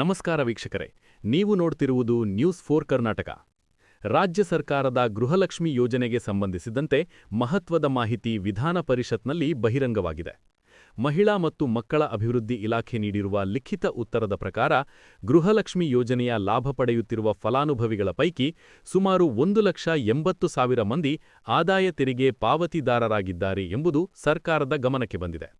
ನಮಸ್ಕಾರ ವೀಕ್ಷಕರೇ, ನೀವು ನೋಡ್ತಿರುವುದು ನ್ಯೂಸ್ ಫೋರ್ ಕರ್ನಾಟಕ. ರಾಜ್ಯ ಸರ್ಕಾರದ ಗೃಹಲಕ್ಷ್ಮಿ ಯೋಜನೆಗೆ ಸಂಬಂಧಿಸಿದಂತೆ ಮಹತ್ವದ ಮಾಹಿತಿ ವಿಧಾನ ಪರಿಷತ್ನಲ್ಲಿ ಬಹಿರಂಗವಾಗಿದೆ. ಮಹಿಳಾ ಮತ್ತು ಮಕ್ಕಳ ಅಭಿವೃದ್ಧಿ ಇಲಾಖೆ ನೀಡಿರುವ ಲಿಖಿತ ಉತ್ತರದ ಪ್ರಕಾರ, ಗೃಹಲಕ್ಷ್ಮಿ ಯೋಜನೆಯ ಲಾಭ ಪಡೆಯುತ್ತಿರುವ ಫಲಾನುಭವಿಗಳ ಪೈಕಿ ಸುಮಾರು ಒಂದು ಲಕ್ಷ ಎಂಬತ್ತು ಸಾವಿರ ಮಂದಿ ಆದಾಯ ತೆರಿಗೆ ಪಾವತಿದಾರರಾಗಿದ್ದಾರೆ ಎಂಬುದು ಸರ್ಕಾರದ ಗಮನಕ್ಕೆ ಬಂದಿದೆ.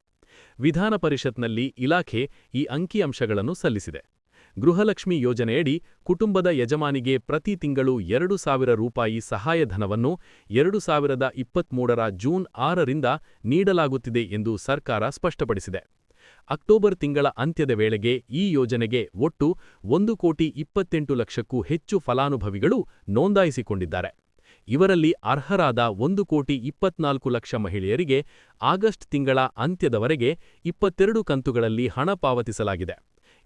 ವಿಧಾನ ಪರಿಷತ್ನಲ್ಲಿ ಇಲಾಖೆ ಈ ಅಂಕಿಅಂಶಗಳನ್ನು ಸಲ್ಲಿಸಿದೆ. ಗೃಹಲಕ್ಷ್ಮಿ ಯೋಜನೆಯಡಿ ಕುಟುಂಬದ ಯಜಮಾನಿಗೆ ಪ್ರತಿ ತಿಂಗಳು ಎರಡು ಸಾವಿರ ರೂಪಾಯಿ ಸಹಾಯಧನವನ್ನು ಎರಡು ಸಾವಿರದ ಇಪ್ಪತ್ಮೂರರ ಜೂನ್ ಆರರಿಂದ ನೀಡಲಾಗುತ್ತಿದೆ ಎಂದು ಸರ್ಕಾರ ಸ್ಪಷ್ಟಪಡಿಸಿದೆ. ಅಕ್ಟೋಬರ್ ತಿಂಗಳ ಅಂತ್ಯದ ವೇಳೆಗೆ ಈ ಯೋಜನೆಗೆ ಒಟ್ಟು ಒಂದು ಕೋಟಿ ಇಪ್ಪತ್ತೆಂಟು ಲಕ್ಷಕ್ಕೂ ಹೆಚ್ಚು ಫಲಾನುಭವಿಗಳು ನೋಂದಾಯಿಸಿಕೊಂಡಿದ್ದಾರೆ. ಇವರಲ್ಲಿ ಅರ್ಹರಾದ ಒಂದು ಕೋಟಿ ಇಪ್ಪತ್ನಾಲ್ಕು ಲಕ್ಷ ಮಹಿಳೆಯರಿಗೆ ಆಗಸ್ಟ್ ತಿಂಗಳ ಅಂತ್ಯದವರೆಗೆ ಇಪ್ಪತ್ತೆರಡು ಕಂತುಗಳಲ್ಲಿ ಹಣ ಪಾವತಿಸಲಾಗಿದೆ.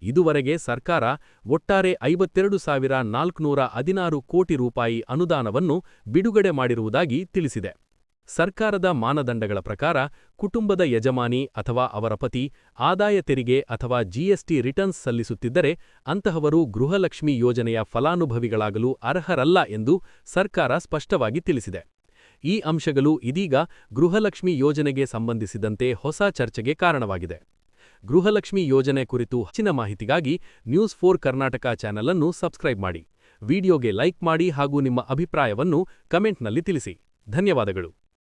ಇದುವರೆಗೆ ಸರ್ಕಾರ ಒಟ್ಟಾರೆ ಐವತ್ತೆರಡು ಸಾವಿರ ನಾಲ್ಕುನೂರ ಹದಿನಾರು ಕೋಟಿ ರೂಪಾಯಿ ಅನುದಾನವನ್ನು ಬಿಡುಗಡೆ ಮಾಡಿರುವುದಾಗಿ ತಿಳಿಸಿದೆ. ಸರ್ಕಾರದ ಮಾನದಂಡಗಳ ಪ್ರಕಾರ ಕುಟುಂಬದ ಯಜಮಾನಿ ಅಥವಾ ಅವರ ಪತಿ ಆದಾಯ ತೆರಿಗೆ ಅಥವಾ ಜಿಎಸ್ಟಿ ರಿಟರ್ನ್ಸ್ ಸಲ್ಲಿಸುತ್ತಿದ್ದರೆ ಅಂತಹವರು ಗೃಹಲಕ್ಷ್ಮಿ ಯೋಜನೆಯ ಫಲಾನುಭವಿಗಳಾಗಲು ಅರ್ಹರಲ್ಲ ಎಂದು ಸರ್ಕಾರ ಸ್ಪಷ್ಟವಾಗಿ ತಿಳಿಸಿದೆ. ಈ ಅಂಶಗಳು ಇದೀಗ ಗೃಹಲಕ್ಷ್ಮಿ ಯೋಜನೆಗೆ ಸಂಬಂಧಿಸಿದಂತೆ ಹೊಸ ಚರ್ಚೆಗೆ ಕಾರಣವಾಗಿದೆ. ಗೃಹಲಕ್ಷ್ಮಿ ಯೋಜನೆ ಕುರಿತು ಹೆಚ್ಚಿನ ಮಾಹಿತಿಗಾಗಿ ನ್ಯೂಸ್ ಫೋರ್ ಕರ್ನಾಟಕ ಚಾನೆಲ್ ಅನ್ನು ಸಬ್ಸ್ಕ್ರೈಬ್ ಮಾಡಿ. ವಿಡಿಯೋಗೆ ಲೈಕ್ ಮಾಡಿ ಹಾಗೂ ನಿಮ್ಮ ಅಭಿಪ್ರಾಯವನ್ನು ಕಮೆಂಟ್ನಲ್ಲಿ ತಿಳಿಸಿ. ಧನ್ಯವಾದಗಳು.